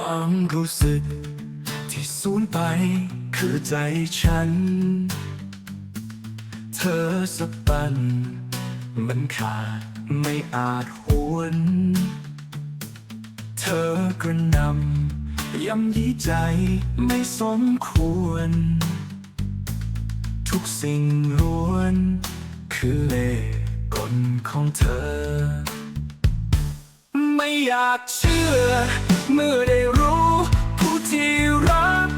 ความรู้สึก ที่สูญไปคือใจฉัน เธอสักปัน มันขาดไม่อาจหวน เธอกระนำย้ำยีใจไม่สมควร ทุกสิ่งล้วน คือเล่กลของเธอ ไม่อยากเชื่อ เมื่อได้รู้ผู้ที่รัก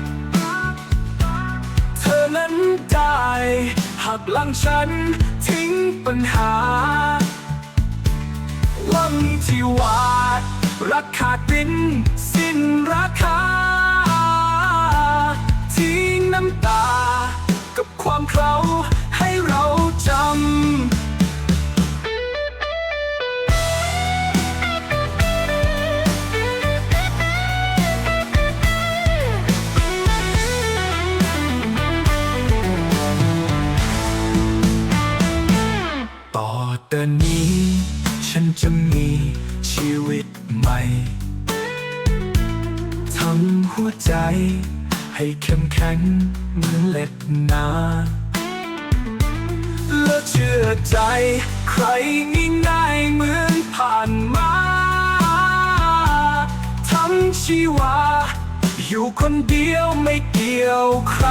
เธอนั้นได้หักหลังฉันทิ้งปัญหาหวังที่วาด รักขาดดิน สิ้นราคาทิ้งน้ำตา แต่นี้ ฉันจะมีชีวิตใหม่ทำหัวใจ ให้เข้มแข็งเหมือนเหล็กหนาและเชื่อใจ ใครง่ายๆเหมือนผ่านมา ทั้งชีวา อยู่คนเดียวไม่เกี่ยวใคร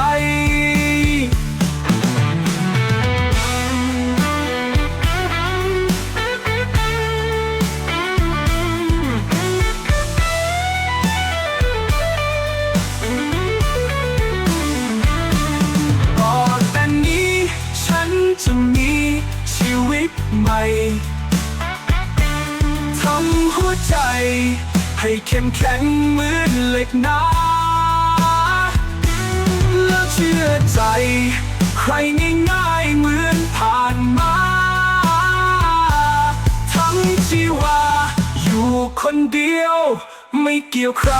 ใหม่ทำหัวใจ ให้เข้มแข็งเหมือนเหล็กหนาและเชื่อใจ ใครง่ายๆเหมือนผ่านมา ทั้งชีวาอยู่คนเดียว ไม่เกี่ยวใคร